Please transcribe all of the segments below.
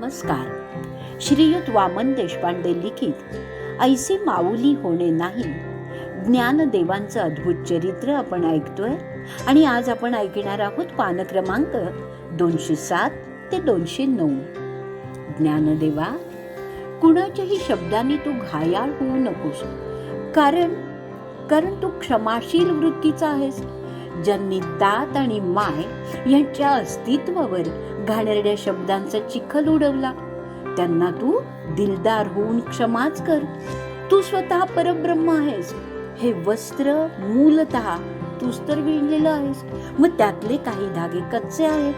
नमस्कार. श्रीयुत वामन देशपांडे लिखित ऐसी माऊली होणे नाही. ज्ञानदेवांचं अद्भुत चरित्र आपण ऐकतोय आणि आज आपण ऐकणार आहोत पान क्रमांक दोनशे सात ते दोनशे नऊ. ज्ञानदेवा कुणाच्याही शब्दांनी तू घायाळ होऊ नकोस. कारण कारण तू क्षमाशील वृत्तीचा आहेस. ज्यांनी तात आणि माय यांच्या अस्तित्वावर घाणेरड्या शब्दांचा चिखल उडवला. त्यांना तू दिलदार होऊन क्षमाच कर. तू स्वतः परब्रह्म आहेस. हे वस्त्र मूलत तूच तर विणलेलं आहेस. मग त्यातले काही धागे कच्चे आहेत.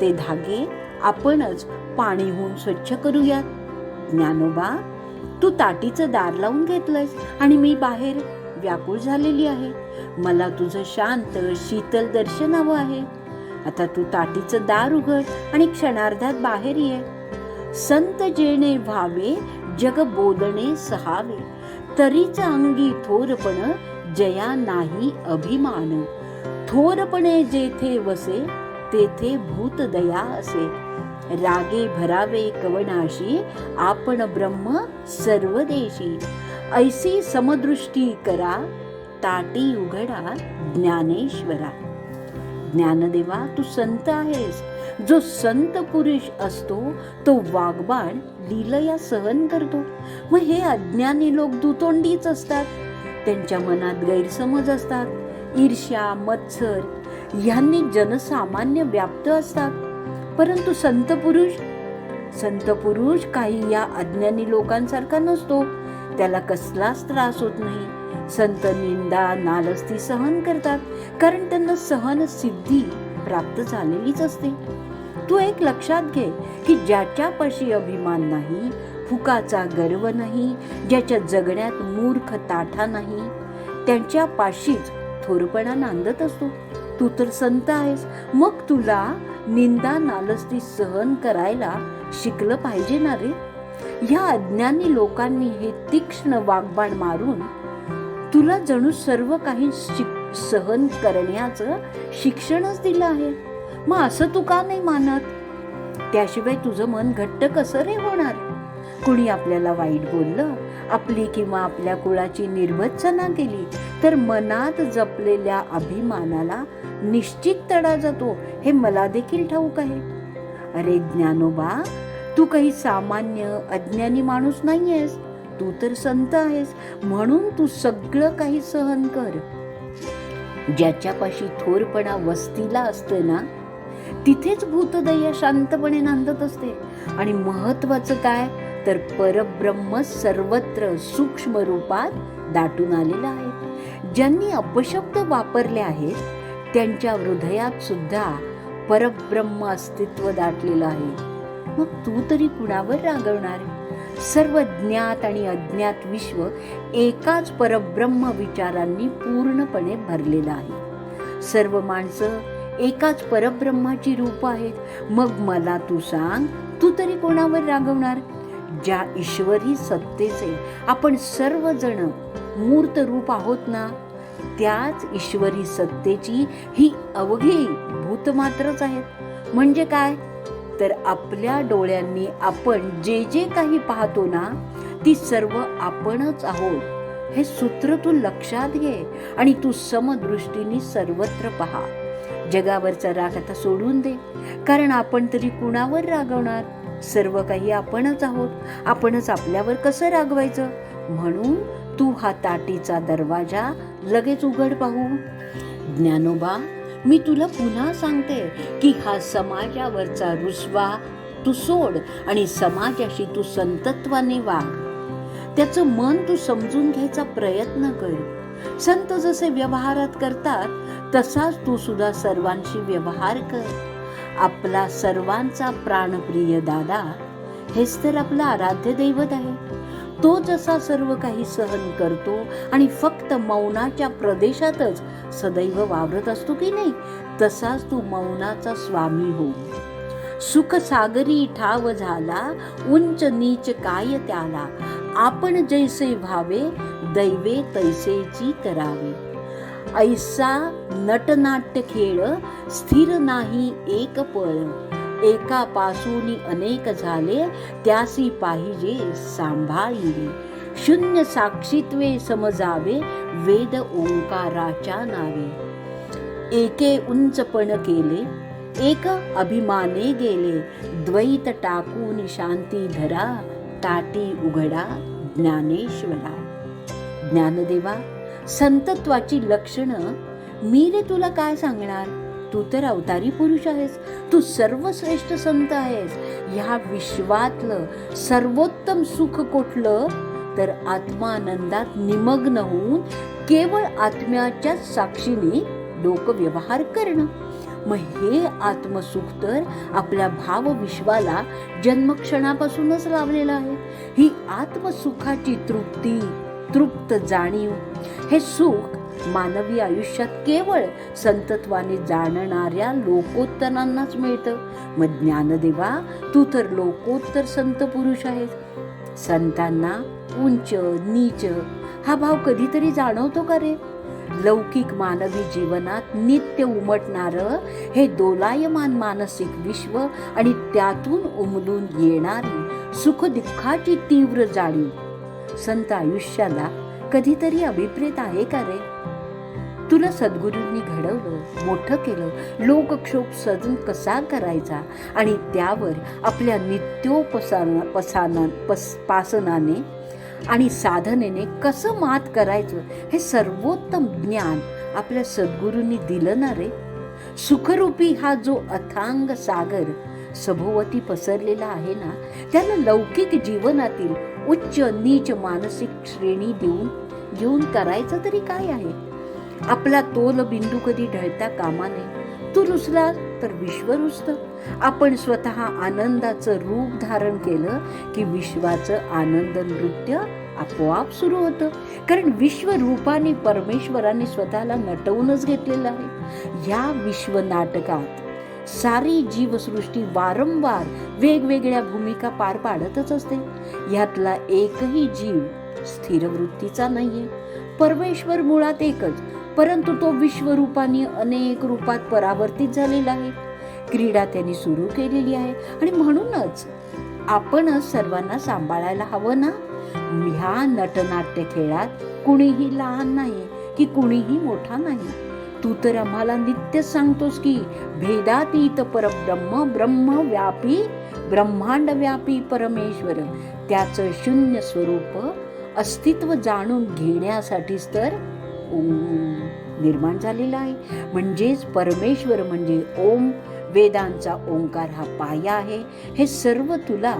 ते धागे आपणच पाणी होऊन स्वच्छ करूयात. ज्ञानोबा तू ताटीचं दार लावून घेतलंयस आणि मी बाहेर व्याकुळ झालेली आहे. मला तुझं शांत शीतल दर्शन हवं आहे. आता तू ताटीचं दार उघड आणि क्षणार्धात बाहेर ये. संत जेणे व्हावे जग बोलणे सहावे. तरीच अंगी थोरपण जया नाही अभिमान. थोरपणे जेथे वसे तेथे भूत दया असे. रागे भरावे कवनाशी आपण ब्रह्म सर्वदेशी. ऐसी समदृष्टी करा ताटी उघडा ज्ञानेश्वरा. ज्ञानदेवा तू संत आहेस. जो संत पुरुष असतो तो वाघबाण लीलया सहन करतो. मग हे अज्ञानी लोक दुतोंडीच असतात. त्यांच्या मनात गैरसमज असतात. ईर्ष्या मत्सर ह्यांनी जनसामान्य व्याप्त असतात. परंतु संत पुरुष? संत पुरुष काही या अज्ञानी लोकांसारखा नसतो. त्याला कसलाच त्रास होत नाही. संत निंदा नालस्ती सहन करतात कारण त्यांना सहन सिद्धी प्राप्त झालेलीच असते. तू एक लक्षात घे की ज्याच्यापाशी अभिमान नाही फुकाचा गर्व नाही ज्याच्या जगण्यात मूर्ख ताठा नाही त्यांच्या पाशीच थोरपणा नांदत असतो. तू तर संत आहेस मग तुला निंदा नालस्ती सहन करायला शिकलं पाहिजे ना रे? ह्या अज्ञानी लोकांनी हे तीक्ष्ण वागबाण मारून तुला जणू सर्व काही सहन करण्याचं शिक्षणच दिलं आहे. मग असं तू का नाही मानत? त्याशिवाय तुझं मन घट्ट कसं रे होणार? कुणी आपल्याला वाईट बोललं आपली किंवा आपल्या कुळाची निर्वचना केली तर मनात जपलेल्या अभिमानाला निश्चित तडा जातो हे मला देखील ठाऊक आहे. अरे ज्ञानोबा तू काही सामान्य अज्ञानी माणूस नाहीयेस. तू तर संत आहेस. म्हणून तू सगळं काही सहन कर. ज्याच्यापाशी थोरपणा वस्तीला असते ना तिथेच भूतदया शांतपणे नांदत असते. आणि महत्वाचं काय? तर परब्रह्म सर्वत्र सूक्ष्म रूपात दाटून आलेलं आहे. ज्यांनी अपशब्द वापरले आहेत त्यांच्या हृदयात सुद्धा परब्रह्म अस्तित्व दाटलेलं आहे. मग तू तरी कुणावर रागवणार? सर्व ज्ञात आणि अज्ञात विश्व एकाच परब्रह्म विचारांनी पूर्णपणे भरलेलं आहे. सर्व माणसं एकाच परब्रह्माची रूप आहेत. मग मला तू सांग तू तरी कोणावर रागवणार? ज्या ईश्वरी सत्तेचे आपण सर्वजण मूर्त रूप आहोत ना? त्याच ईश्वरी सत्तेची ही अवघी भूतमात्रच आहेत. म्हणजे काय? तर आपल्या डोळ्यांनी आपण जे जे काही पाहतो ना ती सर्व आपणच आहोत. हे सूत्र तू लक्षात घे आणि तू समदृष्टीने सर्वत्र पहा. जगावरचा राग आता सोडून दे. कारण आपण तरी कुणावर रागवणार? सर्व काही आपणच आहोत. आपणच आपल्यावर कसं रागवायचं? म्हणून तू हा ताटीचा दरवाजा लगेच उघड पाहू. ज्ञानोबा मी तुला पुन्हा सांगते की हा समाजावरचा रुसवा तू सोड आणि समाजाशी तू संतत्वाने वाग. त्याचं मन तू समजून घ्यायचा प्रयत्न कर. संत जसे व्यवहारात करतात तसाच तू सुद्धा सर्वांशी व्यवहार कर. आपला सर्वांचा प्राणप्रिय दादा हेच तर आपलं आराध्य दैवत आहे. तो जसा सर्व काही सहन करतो आणि फक्त मौनाच्या प्रदेशातच सदैव वावरत असतो की नाही तसाच तू मौनाचा स्वामी हो सुख सागरी ठाव झाला उंच नीच काय त्याला. आपण जैसे व्हावे दैवे तैसेची करावे. ऐसा नटनाट्य खेळ स्थिर नाही एक पळ. एका पासून अनेक झाले त्यासी पाहिजे सांभाळिले शून्य साक्षीत्वे समजावे वेद ओंकाराच्या नावे. एके उंचपण केले एक अभिमाने गेले द्वैत टाकून शांती धरा ताटी उघडा ज्ञानेश्वरा. ज्ञानदेवा संतत्वाची लक्षणं मी रे तुला काय सांगणार? तू तर अवतारी पुरुष आहेस तू सर्वश्रेष्ठ संत आहेस. ह्या विश्वातलं सर्वोत्तम सुख कोठलं? तर आत्मानंदात निमग्न होऊन केवळ आत्म्याच्या साक्षीने लोकव्यवहार करणं. मग हे आत्मसुख तर आपल्या भावविश्वाला जन्मक्षणापासूनच लावलेलं आहे. ही आत्मसुखाची तृप्ती तृप्त जाणीव हे सुख मानवी आयुष्यात केवळ संतत्वाने जाणणाऱ्या लोकोत्तरांनाच मिळतं. मग ज्ञानदेवा तू तर लोकोत्तर संत पुरुष आहेस. संतांना उंच नीच हा भाव कधीतरी जाणवतो का रे? लौकिक मानवी जीवनात नित्य उमटणारं हे दोलायमान मानसिक विश्व आणि त्यातून उमलून येणारी सुखदुःखाची तीव्र जाणीव. संत आयुष्याला कधीतरी अभिप्रेत आहे का रे? तुला सद्गुरूंनी घडवलं मोठं केलं लोकक्षोभ सजून कसा करायचा आणि त्यावर आपल्या नित्योपसाना पसाना पस पासनाने आणि साधनेने कसं मात करायचं हे सर्वोत्तम ज्ञान आपल्या सद्गुरूंनी दिलं ना रे? सुखरूपी हा जो अथांग सागर सभोवती पसरलेला आहे ना त्याला लौकिक जीवनातील उच्च नीच मानसिक श्रेणी देऊन घेऊन करायचं तरी काय आहे? आपला तोल बिंदू कधी ढळता कामा नये. तू रुसला तर विश्व रुसतं आपण स्वतः आनंदाचं रूप धारण केलं की विश्वाचं आनंद नृत्य आपोआप सुरू होतं. कारण विश्वरूपाने परमेश्वराने स्वतःला नटवूनच घेतलेलं आहे. या विश्व नाटकात सारी जीवसृष्टी वारंवार वेगवेगळ्या भूमिका पार पाडतच असते. यातला एकही जीव स्थिर वृत्तीचा नाहीये. परमेश्वर मुळात एकच परंतु तो विश्वरूपाने अनेक रूपात परावर्तित झालेला आहे. क्रीडा त्यांनी सुरू केलेली आहे. आणि म्हणूनच आपणच सर्वांना सांभाळायला हवं ना? ह्या नटनाट्य खेळात कुणीही लहान नाही की कुणीही मोठा नाही. तू तर आम्हाला नित्य सांगतोस की भेदातीत परब्रह्म ब्रह्म व्यापी ब्रह्मांड व्यापी परमेश्वर. त्याचं शून्य स्वरूप अस्तित्व जाणून घेण्यासाठीच तर निर्माण झालेला आहे. म्हणजेच परमेश्वर म्हणजे ओम वेदांचा ओंकार हा पाया आहे. हे सर्व तुला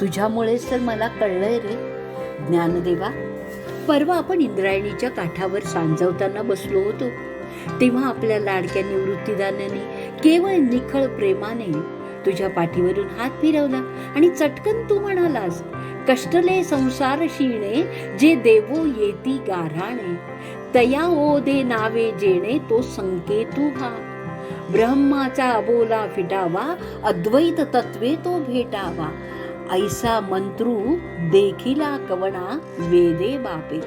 तुझ्यामुळेच तर मला कळलंय रे. ज्ञानदेवा परवा आपण इंद्रायणीच्या काठावर सांजवताना बसलो होतो. तेव्हा आपल्या लाडक्या निवृत्तीदानाने केवळ निखळ प्रेमाने तुझ्या पाठीवरून हात फिरवला आणि चटकन तू म्हणालास कष्टले संसार शिणे जे देवो येती गाराणे तया ओ दे नावे जेणे तो संकेतू हा ब्रह्माचा अबोला फिटावा अद्वैत तत्वे तो भेटावा ऐसा मंत्रू देखिला कवणा वेदे बापे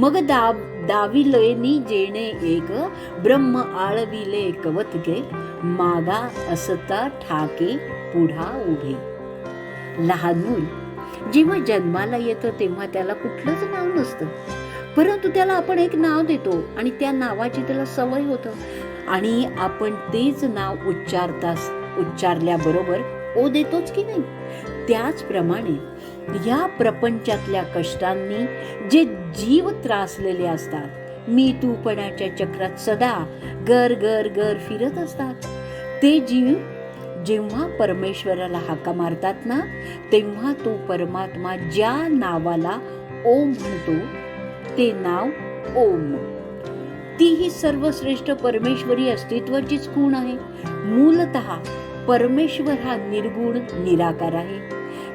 मग दाब दाविलेनी जेणे एक ब्रह्म आळविले कवतके मागा असता ठाके पुढा उभे लहान मूल जेव्हा जन्माला येतं तेव्हा त्याला कुठलंच नाव नसतं. परंतु त्याला आपण एक नाव देतो आणि त्या नावाची त्याला सवय होतं. आणि आपण तेच नाव उच्चारतास उच्चारल्याबरोबर ओ देतोच की नाही? त्याचप्रमाणे या प्रपंचातल्या कष्टांनी जे जीव त्रासलेले असतात मी तूपणाच्या चक्रात सदा गर गर गर फिरत असतात. ते जीव जेव्हा परमेश्वराला हाका मारतात ना तेव्हा तो परमात्मा ज्या नावाला ओम म्हणतो ते नाव ओम. ती ही सर्वश्रेष्ठ परमेश्वरी अस्तित्वाचीच खूण आहे. मूलत परमेश्वर हा निर्गुण निराकार आहे.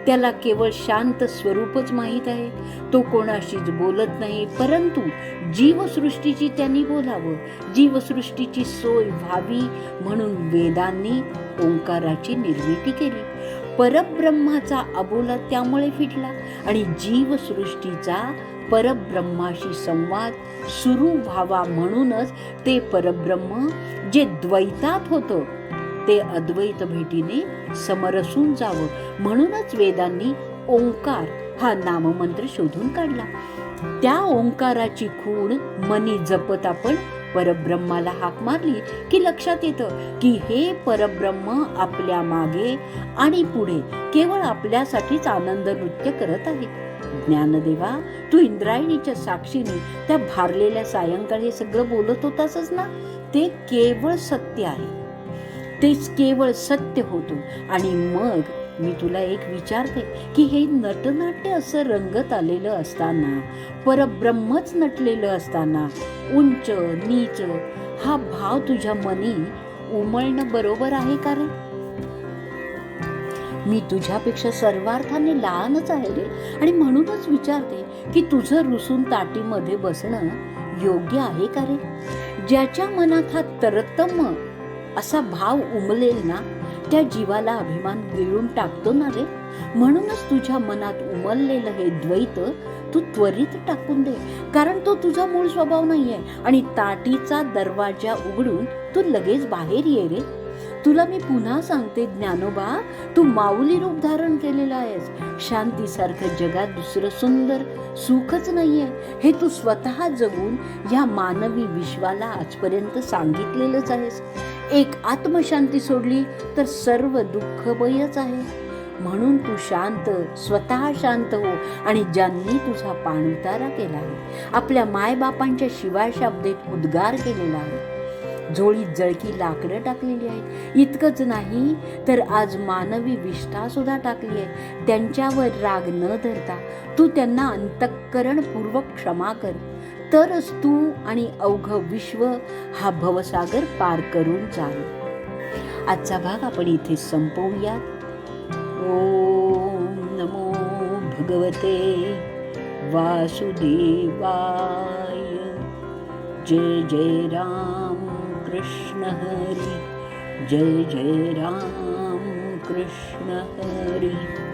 त्याला केवळ शांत स्वरूपच माहीत आहे. तो कोणाशीच बोलत नाही परंतु जीवसृष्टीची त्यांनी बोलावं. जीवसृष्टीची सोय व्हावी म्हणून वेदांनी ओंकाराची निर्मिती केली. परब्रह्माचा अबोला त्यामुळे फिटला आणि जीवसृष्टीचा परब्रह्माशी संवाद सुरू व्हावा म्हणूनच ते परब्रह्म जे द्वैतात होतं ते अद्वैत भेटीने समरसून जावं. म्हणूनच वेदांनी ओंकार हा नाममंत्र शोधून काढला. त्या ओंकाराची खूण मनी जपत आपण परब्रह्माला हाक मारली की लक्षात येतं की हे परब्रह्म आपल्या मागे आणि पुढे केवळ आपल्यासाठीच आनंद नृत्य करत आहे ज्ञानदेवा तू इंद्रायणीच्या साक्षीने त्या भारलेल्या सायंकाळी हे सगळं बोलत होतासच ना? ते केवळ सत्य आहे. तेच केवळ सत्य होतो. आणि मग मी तुला एक विचारते की हे नटनाट्य असं रंगत आलेलं असताना परब्रह्मच नटलेलं असताना उंच नीच हा भाव तुझ्या मनी उमळणं बरोबर आहे का रे? मी तुझ्यापेक्षा सर्वार्थाने लहानच आहे रे. आणि म्हणूनच विचारते की तुझं रुसून ताटीमध्ये बसणं योग्य आहे का रे? ज्याच्या मनात हा तरतम असा भाव उमलेल ना त्या जीवाला अभिमान गिळून टाकतो ना रे? म्हणूनच तुझ्या मनात उमललेलं हे द्वैत तू त्वरित टाकून दे कारण तो तुझा मूळ स्वभाव नाहीये आणि ताटीचा दरवाजा उघडून तू लगेच बाहेर ये रे. तुला मी पुन्हा सांगते ज्ञानोबा तू माऊली रूप धारण केलेलं आहेस. शांतीसारखं जगात दुसरं सुंदर सुखच नाहीये. हे तू स्वतः जगून या मानवी विश्वाला आजपर्यंत सांगितलेलंच आहेस. एक आत्मशांती सोडली तर सर्व दुःखमयच आहे. म्हणून तू शांत स्वतः शांत हो आणि ज्यांनी तुझा पाणउतारा केला आहे आपल्या मायबापांच्या शिवाय शाब्देत उद्गार केलेला आहे. झोळीत जळकी लाकडं टाकलेली आहेत. इतकंच नाही तर आज मानवी विष्ठासुद्धा टाकली आहे. त्यांच्यावर राग न धरता तू त्यांना अंतःकरणपूर्वक क्षमा कर. तरच तू आणि अवघ विश्व हा भवसागर पार करून जाल आजचा भाग आपण इथे संपवूयात. ओम नमो भगवते वासुदेवाय. जय जय राम कृष्ण हरी. जय जय राम कृष्ण हरी.